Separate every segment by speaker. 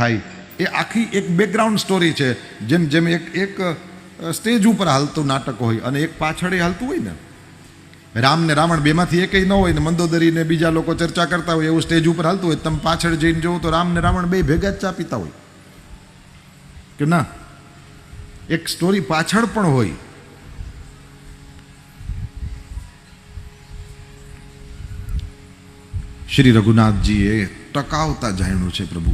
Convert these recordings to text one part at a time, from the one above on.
Speaker 1: થાય. એ આખી એક બેકગ્રાઉન્ડ સ્ટોરી છે. જેમ જેમ એક એક સ્ટેજ ઉપર હાલતું નાટક હોય અને એક પાછળ એ હાલતું હોય ને. રામ ને રાવણ બેમાંથી એકય ન હોય ને, મંદોદરી ને બીજા લોકો ચર્ચા કરતા હોય એવું સ્ટેજ ઉપર હાલતું હોય, તમે પાછળ જઈને જોવો તો રામ ને રાવણ બે ભેગા જ ચા પીતા હોય. કે ના? એક સ્ટોરી પાછળ પણ હોય. શ્રી રઘુનાથજીએ ટકાવતા જાણ્યું છે પ્રભુ.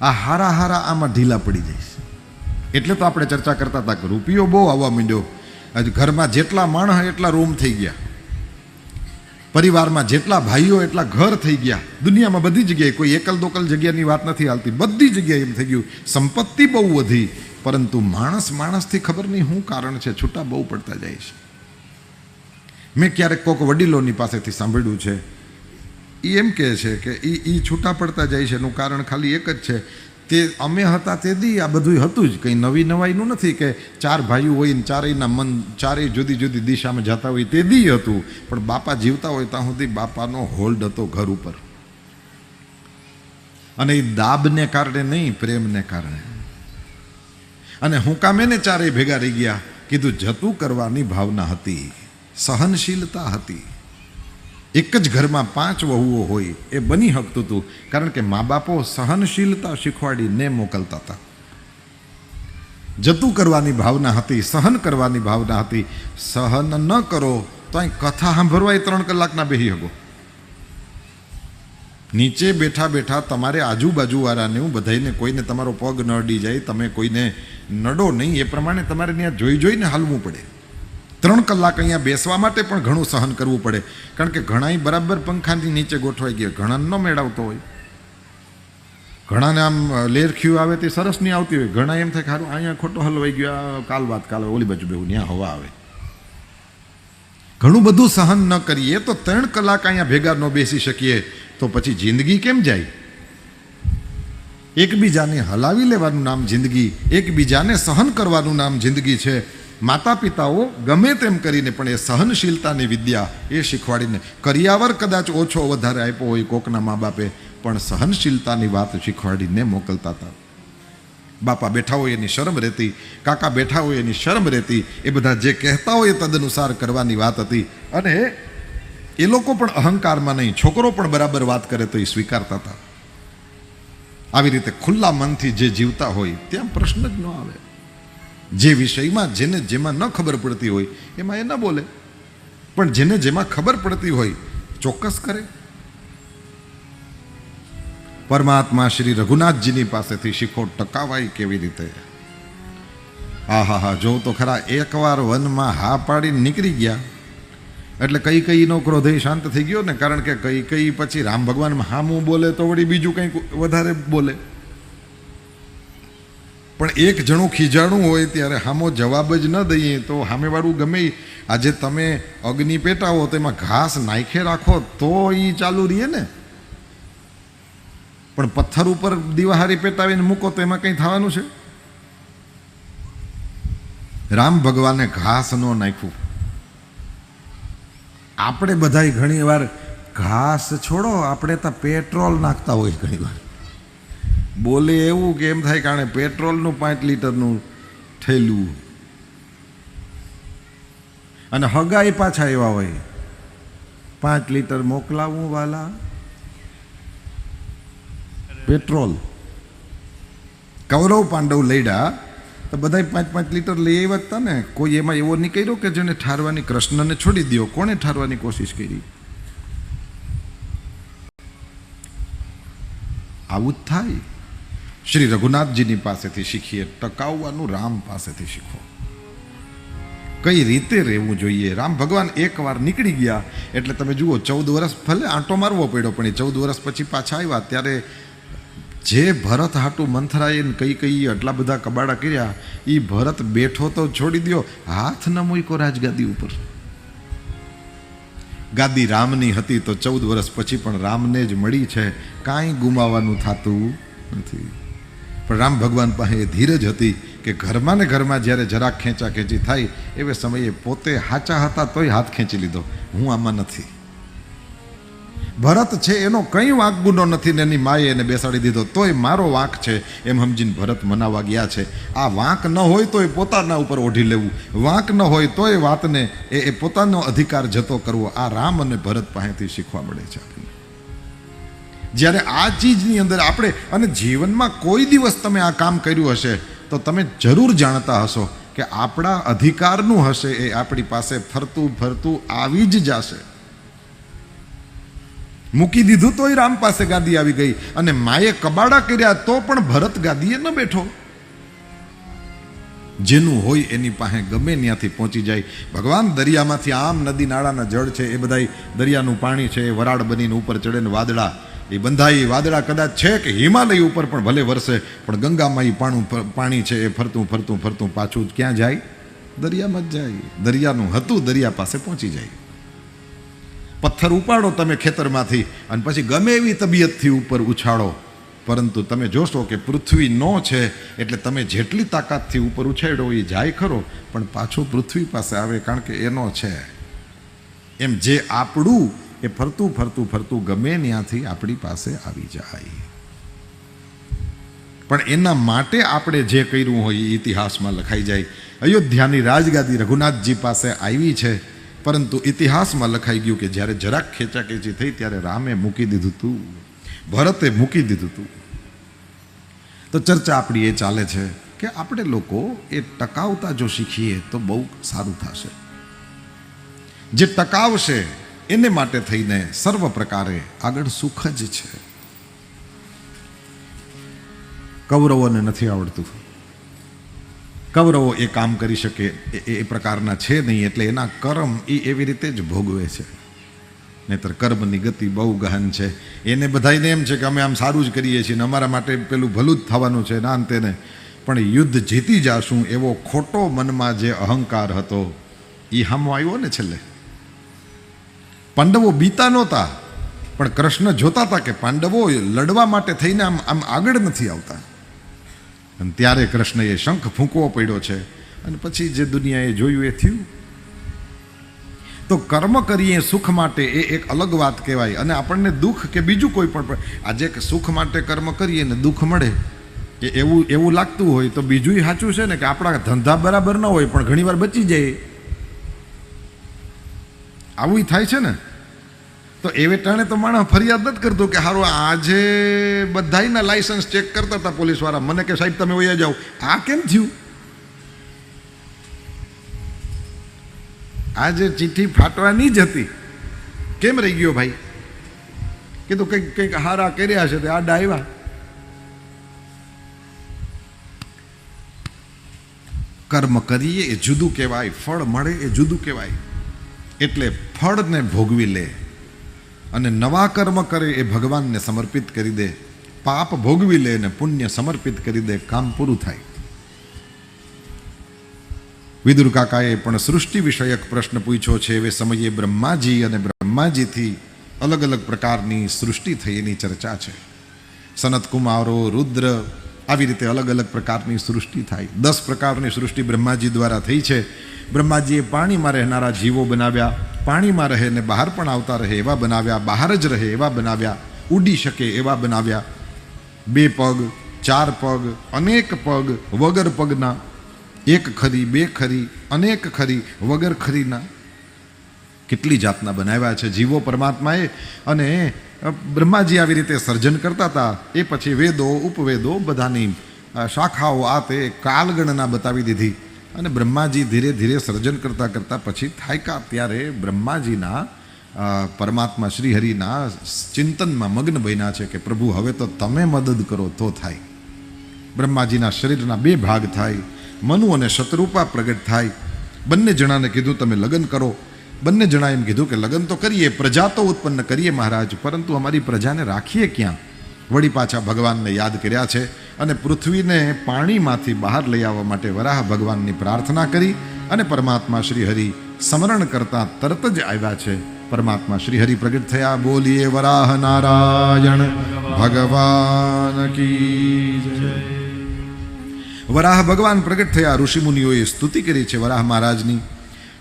Speaker 1: આ હારા હારા આમાં ઢીલા પડી છે. એટલે તો આપણે ચર્ચા કરતા હતા કે રૂપિયો બહુ આવવા માંડ્યો. આજે ઘરમાં જેટલા માણસ એટલા રૂમ થઈ ગયા. પરિવારમાં જેટલા ભાઈઓ એટલા ઘર થઈ ગયા. દુનિયામાં બધી જગ્યાએ કોઈ એકલ દોકલ જગ્યાની વાત નથી હાલતી. બધી જગ્યાએ એમ થઈ ગયું. સંપત્તિ બહુ વધી, પરંતુ માણસ માણસથી ખબર નહીં શું કારણ છે. છૂટા બહુ પડતા જાય છે. મેં ક્યારેક કોઈક વડીલોની પાસેથી સાંભળ્યું છે એ એમ કહે છે કે એ એ છૂટા પડતા જાય છે એનું કારણ ખાલી એક જ છે. તે અમે હતા તે દી આ બધું હતું જ. કંઈ નવી નવાઈનું નથી કે ચાર ભાઈઓ હોય ને ચારેયના મન, ચારેય જુદી જુદી દિશામાં જતા હોય તે દી હતું. પણ બાપા જીવતા હોય ત્યાં સુધી બાપાનો હોલ્ડ હતો ઘર ઉપર. અને એ દાબને કારણે નહીં, પ્રેમને કારણે. અને હું કામે ને ચારેય ભેગા રહી ગયા. કીધું, જતું કરવાની ભાવના હતી. સહનશીલતા હતી. એક જ ઘરમાં પાંચ વહુઓ હોય એ બની શકતું હતું કારણ કે મા બાપો સહનશીલતા શીખવાડીને મોકલતા હતા. જતું કરવાની ભાવના હતી, સહન કરવાની ભાવના હતી. સહન ન કરો તો અહીં કથા સાંભળવા એ ત્રણ કલાકના બેહી હગો. નીચે બેઠા બેઠા તમારે આજુબાજુવાળાને હું બધાને કોઈને તમારો પગ ન અડી જાય, તમે કોઈને નડો નહીં, એ પ્રમાણે તમારે ત્યાં જોઈ જોઈને હાલવું પડે. ત્રણ કલાક અહીંયા બેસવા માટે પણ ઘણું સહન કરવું પડે. કારણ કે ઘણા બરાબર પંખાની નીચે ગોઠવાઈ ગયા. ઘણા ન મેળવતો હોય. ઘણાને આમ લેરખ્યું આવે તે સરસ નહીં આવતી હોય. ઘણા એમ થાય ખારું અહીંયા ખોટો હલવાઈ ગયો કાલ વાત કાલ ઓલી બાજુ બેવું ત્યાં હવા આવે. ઘણું બધું સહન ન કરીએ તો ત્રણ કલાક અહીંયા ભેગા ન બેસી શકીએ. તો પછી જિંદગી કેમ જાય? એકબીજાને હલાવી લેવાનું નામ જિંદગી. એકબીજાને સહન કરવાનું નામ જિંદગી છે. માતા પિતાઓ ગમે તેમ કરીને પણ એ સહનશીલતાની વિદ્યા એ શીખવાડીને કરિયાવર કદાચ ઓછો વધારે આપ્યો હોય કોકના મા બાપે, પણ સહનશીલતાની વાત શીખવાડીને મોકલતા હતા. બાપા બેઠા હોય એની શરમ રહેતી, કાકા બેઠા હોય એની શરમ રહેતી, એ બધા જે કહેતા હોય એ તદનુસાર કરવાની વાત હતી. અને એ લોકો પણ અહંકારમાં નહીં, છોકરો પણ બરાબર વાત કરે તો એ સ્વીકારતા હતા. આવી રીતે ખુલ્લા મનથી જે જીવતા હોય, ત્યાં પ્રશ્ન જ ન આવે. જે વિષયમાં, જેને જેમાં ન ખબર પડતી હોય, એમાં એ ન બોલે. પણ જેને જેમાં ખબર પડતી હોય, ચોક્કસ કરે. પરમાત્મા શ્રી રઘુનાથજીની પાસેથી શીખો ટકાવાય કેવી રીતે? હા હા હા જો તો ખરા એકવાર વનમાં હા પાડીને નીકળી ગયા. એટલે કઈ કઈનો ક્રોધય શાંત થઈ ગયો ને? કારણ કે કઈ કઈ પછી રામ ભગવાન હામું બોલે તો વળી બીજું કંઈક વધારે બોલે. પણ એક જણું ખીજાણું હોય ત્યારે હામો જવાબ જ ન દઈએ તો સામેવાળું ગમે આજે તમે અગ્નિ પેટાવો, તેમાં ઘાસ નાખે રાખો, તો એ ચાલુ રહીએ ને. પણ પથ્થર ઉપર દિવાહારી પેટાવીને મૂકો, તો એમાં કંઈ થવાનું છે? રામ ભગવાને ઘાસ ન નાખ્યું. આપણે બધાય ઘણી વાર ઘાસ છોડો, આપણે તો પેટ્રોલ નાખતા હોય ઘણી વાર બોલે એવું કે એમ થાય કારણ પેટ્રોલનું પાંચ લીટરનું થેલું. અને હગાઈ પાછા એવા હોય. પાંચ લીટર મોકલાવું વાલા? પેટ્રોલ. કૌરવ પાંડવ લઈડા. તો બધા પાંચ પાંચ લીટર લઈ આવ્યા હતા ને. કોઈ એમાં એવો નહીં કર્યો કે જેને ઠારવાની કૃષ્ણને છોડી દો કોણે ઠારવાની કોશિશ કરી? આવું જ થાય. શ્રી રઘુનાથજીની પાસેથી શીખીએ, ટકાવવાનું રામ પાસેથી શીખો. કઈ રીતે રહેવું જોઈએ? રામ ભગવાન એકવાર નીકળી ગયા, એટલે તમે જુઓ, ચૌદ વર્ષ ભલે આંટો મારવો પડ્યો, પણ એ ચૌદ વર્ષ પછી પાછા આવ્યા. ત્યારે જે ભરત હાટું મંથરાએ કઈ કઈ આટલા બધા કબાડા કર્યા એ ભરત બેઠો તો છોડી દ્યો, હાથ ન મૂક્યો રાજગાદી ઉપર. ગાદી રામની હતી તો ચૌદ વર્ષ પછી પણ રામને જ મળી છે. કાંઈ ગુમાવાનું થતું નથી. પણ રામ ભગવાન પાસે એ ધીરજ હતી કે ઘરમાં ને ઘરમાં જ્યારે જરાક ખેંચા ખેંચી થાય, એવે સમયે પોતે હાચા હતા તોય હાથ ખેંચી લીધો. હું આમાં નથી. ભરત છે એનો કંઈ વાંક ગુનો નથી ને એની માએ એને બેસાડી દીધો. તોય મારો વાંક છે, એમ સમજીને ભરત મનાવા ગયા છે. આ વાંક ન હોય તોય પોતાના ઉપર ઓઢી લેવું. વાંક ન હોય વાતને એ એ પોતાનો અધિકાર જતો કરવો. આ રામ અને ભરત પાસેથી શીખવા મળે છે આપણને. જ્યારે આ ચીજની અંદર આપણે અને જીવનમાં કોઈ દિવસ તમે આ કામ કર્યું હશે, તો તમે જરૂર જાણતા હશો કે આપણા અધિકારનું હશે એ આપણી પાસે ફરતું ફરતું આવી જ જશે. મૂકી દીધું તોય રામ પાસે ગાદી આવી ગઈ અને માએ કબાડા કર્યા તો પણ ભરત ગાદીએ ન બેઠો. જેનું હોય એની પાસે ગમે ત્યાંથી પહોંચી જાય. ભગવાન દરિયામાંથી આમ નદી નાળાના જળ છે એ બધા દરિયાનું પાણી છે એ વરાળ બનીને ઉપર ચડે ને વાદળા. એ બંધાઈ વાદળા કદાચ છે કે હિમાલય ઉપર પણ ભલે વરસે, પણ ગંગામાં એ પાણું પાણી છે એ ફરતું ફરતું ફરતું, પાછું ક્યાં જાય? દરિયામાં જ જાય. દરિયાનું હતું, દરિયા પાસે પહોંચી જાય. પથ્થર ઉપાડો તમે ખેતરમાંથી અને પછી ગમે એવી તબિયતથી ઉપર ઉછાળો. પરંતુ તમે જોશો કે પૃથ્વી નો છે એટલે તમે જેટલી તાકાતથી ઉપર ઉછાળ્યો એ જાય ખરો, પણ પાછો પૃથ્વી પાસે આવે કારણ કે એનો છે. એમ જે આપણું એ ફરતું ફરતું ફરતું ગમે ત્યાંથી આપણી પાસે આવી જાય. પણ એના માટે આપણે જે કર્યું હોય એ ઇતિહાસમાં લખાઈ જાય. અયોધ્યાની રાજગાદી રઘુનાથજી પાસે આવી છે, પરંતુ ઇતિહાસમાં લખાઈ ગયું કે જ્યારે જરાક ખેંચાખેંચી થઈ ત્યારે રામે મૂકી દીધું હતું ભરતે મૂકી દીધું હતું તો ચર્ચા આપણી એ ચાલે છે કે આપણે લોકો એ ટકાવતા જો શીખીએ તો બહુ સારું થશે. જે ટકાવશે એને માટે થઈને સર્વ પ્રકારે આગળ સુખ જ છે. કૌરવોને નથી આવડતું. કૌરવો એ કામ કરી શકે, એ પ્રકારના છે નહીં એટલે એના કર્મ એ એવી રીતે જ ભોગવે છે. નહીતર કર્મની ગતિ બહુ ગહન છે. એને બધાને એમ છે કે અમે આમ સારું જ કરીએ છીએ ને અમારા માટે પેલું ભલું જ થવાનું છે ના અંતેને પણ યુદ્ધ જીતી જાશું એવો ખોટો મનમાં જે અહંકાર હતો એ હામો આવ્યો ને છેલ્લે? પાંડવો બીતા નહોતા, પણ કૃષ્ણ જોતા હતા કે પાંડવો લડવા માટે થઈને આમ આમ આગળ નથી આવતા. અને ત્યારે કૃષ્ણએ શંખ ફૂંકવો પડ્યો છે અને પછી જે દુનિયાએ જોયું એ થયું. તો કર્મ કરીએ સુખ માટે એ એક અલગ વાત કહેવાય અને આપણને દુઃખ કે બીજું કોઈ પણ આજે સુખ માટે કર્મ કરીએ ને દુઃખ મળે, કે એવું એવું લાગતું હોય તો બીજું સાચું છે ને કે આપણા ધંધા બરાબર ન હોય પણ ઘણીવાર બચી જાય. આવું થાય છે ને, તો એવે ટાણે તો માણસ ફરિયાદ નથી કરતો કે હારું, આજે બધાયના લાયસન્સ ચેક કરતા હતા પોલીસવાળા. મને કે, સાહેબ, તમે ઓયા જાઓ. આ કેમ થયું? આજે ચિઠ્ઠી ફાટવાની જ હતી. કેમ રહી ગયો ભાઈ? કીધું કંઈક કંઈક હારા કર્યા છે, તે આ ડાયવા. કર્મ કરીએ એ જુદું કહેવાય, ફળ મળે એ જુદું કહેવાય. એટલે ફળને ભોગવી લે અને નવા કર્મ કરે એ ભગવાનને સમર્પિત કરી દે, પાપ ભોગવી લે અને પુણ્ય સમર્પિત કરી દે, કામ પૂરું થાય. વિદુર કાકાએ પણ સૃષ્ટિ વિષયક પ્રશ્ન પૂછ્યો છે, એ સમયે બ્રહ્માજી અને બ્રહ્માજીથી અલગ અલગ પ્રકારની સૃષ્ટિ થઈ એની ચર્ચા છે. સનત કુમારો રુદ્ર આવી રીતે અલગ અલગ પ્રકારની સૃષ્ટિ થાય. દસ પ્રકારની સૃષ્ટિ બ્રહ્માજી દ્વારા થઈ છે. બ્રહ્માજીએ પાણીમાં રહેનારા જીવો બનાવ્યા. પાણીમાં રહે ને બહાર પણ આવતા રહે એવા બનાવ્યા. બહાર જ રહે એવા બનાવ્યા. ઉડી શકે એવા બનાવ્યા. બે પગ, ચાર પગ, અનેક પગ વગર પગના, એક ખરી, બે ખરી, અનેક ખરી વગર ખરીના કેટલી જાતના બનાવ્યા છે, જીવો પરમાત્માએ અને બ્રહ્માજી આવી રીતે સર્જન કરતા હતા. એ પછી વેદો, ઉપવેદો બધાની શાખાઓ આ તે કાલગણના બતાવી દીધી. અને બ્રહ્માજી ધીરે ધીરે સર્જન કરતાં કરતાં પછી થાયકા ત્યારે બ્રહ્માજીના પરમાત્મા શ્રીહરિના ચિંતનમાં મગ્ન બન્યા છે કે, પ્રભુ, હવે તો તમે મદદ કરો તો થાય. બ્રહ્માજીના શરીરના બે ભાગ થાય. મનુ અને શત્રુપા પ્રગટ થાય. બંને જણાને કીધું, તમે લગ્ન કરો. બંને જણા એમ કીધું કે લગ્ન તો કરીએ, પ્રજા તો ઉત્પન્ન કરીએ મહારાજ, પરંતુ અમારી પ્રજાને રાખીએ ક્યાં? વળી પાછા ભગવાનને યાદ કર્યા છે અને પૃથ્વીને પાણીમાંથી બહાર લઈ આવવા માટે વરાહ ભગવાનની પ્રાર્થના કરી અને પરમાત્મા શ્રી હરિ સ્મરણ કરતા તરત જ આવ્યા છે. પરમાત્મા શ્રી હરિ પ્રગટ થયા, બોલીએ, વરાહ નારાયણ, ભગવાન કી વરાહ ભગવાન પ્રગટ થયા ઋષિમુનિઓએ સ્તુતિ કરી છે, વરાહ મહારાજની,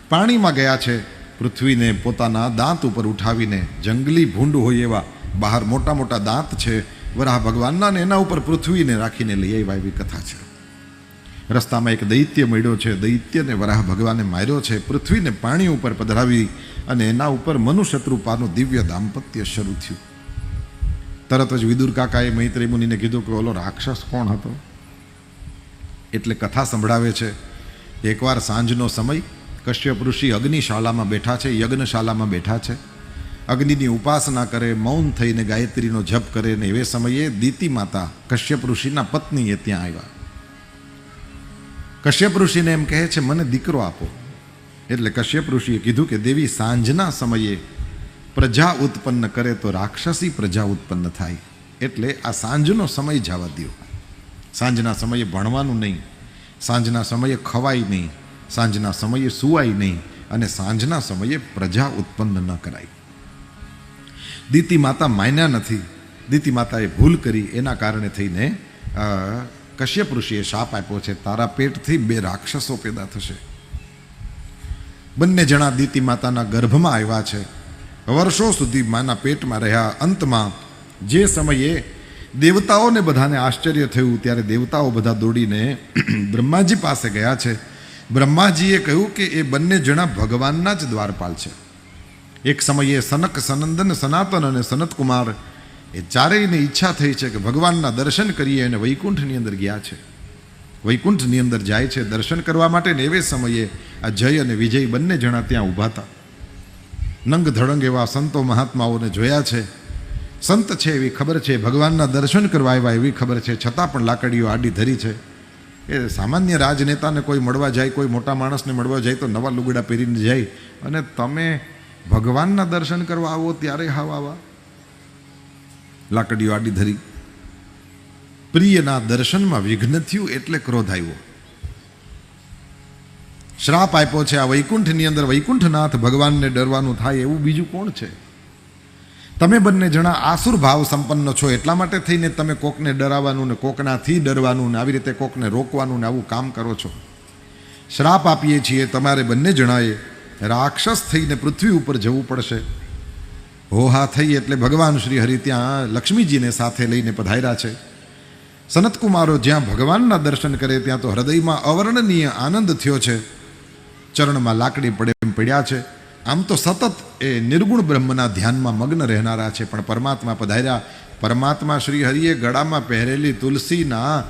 Speaker 1: પાણીમાં ગયા છે પૃથ્વીને પોતાના દાંત ઉપર ઉઠાવીને જંગલી ભૂંડ હોય એવા બહાર મોટા મોટા દાંત છે, વરાહ ભગવાનના ને એના ઉપર પૃથ્વીને રાખીને લઈ આવ્યા એવી કથા છે. રસ્તામાં એક દૈત્ય મળ્યો છે, દૈત્યને વરાહ ભગવાને માર્યો છે, પૃથ્વીને પાણી ઉપર પધરાવી અને એના ઉપર મનુશત્રુપાનું દિવ્ય દાંપત્ય શરૂ થયું. તરત જ વિદુર કાકાએ મૈત્રી મુનિને કીધું કે ઓલો રાક્ષસ કોણ હતો? એટલે કથા સંભળાવે છે, એકવાર સાંજનો સમય કશ્યપ ઋષિ અગ્નિશાળામાં બેઠા છે, યજ્ઞશાળામાં બેઠા છે. અગ્નિની ઉપાસના કરે, મૌન થઈને ગાયત્રીનો જપ કરે ને એવે સમયે દીતિ માતા કશ્યપ ઋષિના પત્નીએ ત્યાં આવ્યા. કશ્યપ ઋષિને એમ કહે છે, મને દીકરો આપો. એટલે કશ્યપ ઋષિએ કીધું કે, દેવી, સાંજના સમયે પ્રજા ઉત્પન્ન કરે તો રાક્ષસી પ્રજા ઉત્પન્ન થાય. એટલે આ સાંજનો સમય જવા દો સાંજના સમયે ભણવાનું નહીં. સાંજના સમયે ખવાય નહીં. સાંજના સમયે સુવાય નહીં અને સાંજના સમયે પ્રજા ઉત્પન્ન ન કરાય. દીતિ માતા માન્યા નથી. દીતિ માતાએ ભૂલ કરી એના કારણે થઈને કશ્યપ ઋષિએ શાપ આપ્યો છે. તારા પેટથી બે રાક્ષસો પેદા થશે. બંને જણા દીતિ માતાના ગર્ભમાં આવ્યા છે. વર્ષો સુધી માના પેટમાં રહ્યા. અંતમાં જે સમયે દેવતાઓને બધાને આશ્ચર્ય થયું, ત્યારે દેવતાઓ બધા દોડીને બ્રહ્માજી પાસે ગયા છે. બ્રહ્માજીએ કહ્યું કે એ બંને જણા ભગવાનના જ દ્વારપાલ છે. એક સમયે સનક, સનંદન, સનાતન અને સનતકુમાર એ ચારેયને ઈચ્છા થઈ છે કે ભગવાનના દર્શન કરીએ અને વૈકુંઠની અંદર ગયા છે. વૈકુંઠની અંદર જાય છે દર્શન કરવા માટે ને એવે સમયે આ જય અને વિજય બંને જણા ત્યાં ઊભા હતા. નંગ ધડંગ એવા સંતો મહાત્માઓને જોયા છે. સંત છે એવી ખબર છે, ભગવાનના દર્શન કરવા આવ્યા એવી ખબર છે, છતાં પણ લાકડીઓ આડી ધરી છે. એ સામાન્ય રાજનેતાને કોઈ મળવા જાય, કોઈ મોટા માણસને મળવા જાય તો નવા લુગડા પહેરીને જાય. અને તમે ભગવાનના દર્શન કરવા આવો ત્યારે હાવ આવા. લાકડીઓ આડી ધરી. પ્રિયના દર્શનમાં વિઘ્ન થયું એટલે ક્રોધ આવ્યો. શ્રાપ આપ્યો છે આ વૈકુંઠની અંદર. વૈકુંઠનાથ ભગવાનને ડરવાનું થાય એવું બીજું કોણ છે? તમે બંને જણા આસુર ભાવ સંપન્ન છો, એટલા માટે થઈને તમે કોકને ડરાવવાનું ને કોકનાથી ડરવાનું ને આવી રીતે કોકને રોકવાનું ને આવું કામ કરો છો. શ્રાપ આપીએ છીએ તમારે બંને જણાએ, રાક્ષસ થઈને પૃથ્વી ઉપર જવું પડશે. હોહા થઈ એટલે ભગવાન શ્રી હરિ ત્યાં લક્ષ્મીજીને સાથે લઈને પધાર્યા છે. સનતકુમારો જ્યાં ભગવાનના દર્શન કરે ત્યાં તો હૃદયમાં અવર્ણનીય આનંદ થયો છે. ચરણમાં લાકડી પડે એમ પડ્યા છે. આમ તો સતત, એ નિર્ગુણ બ્રહ્મના ધ્યાનમાં મગ્ન રહેનારા છે, પણ પરમાત્મા પધાર્યા. પરમાત્મા શ્રી હરિએ ગળામાં પહેરેલી તુલસીના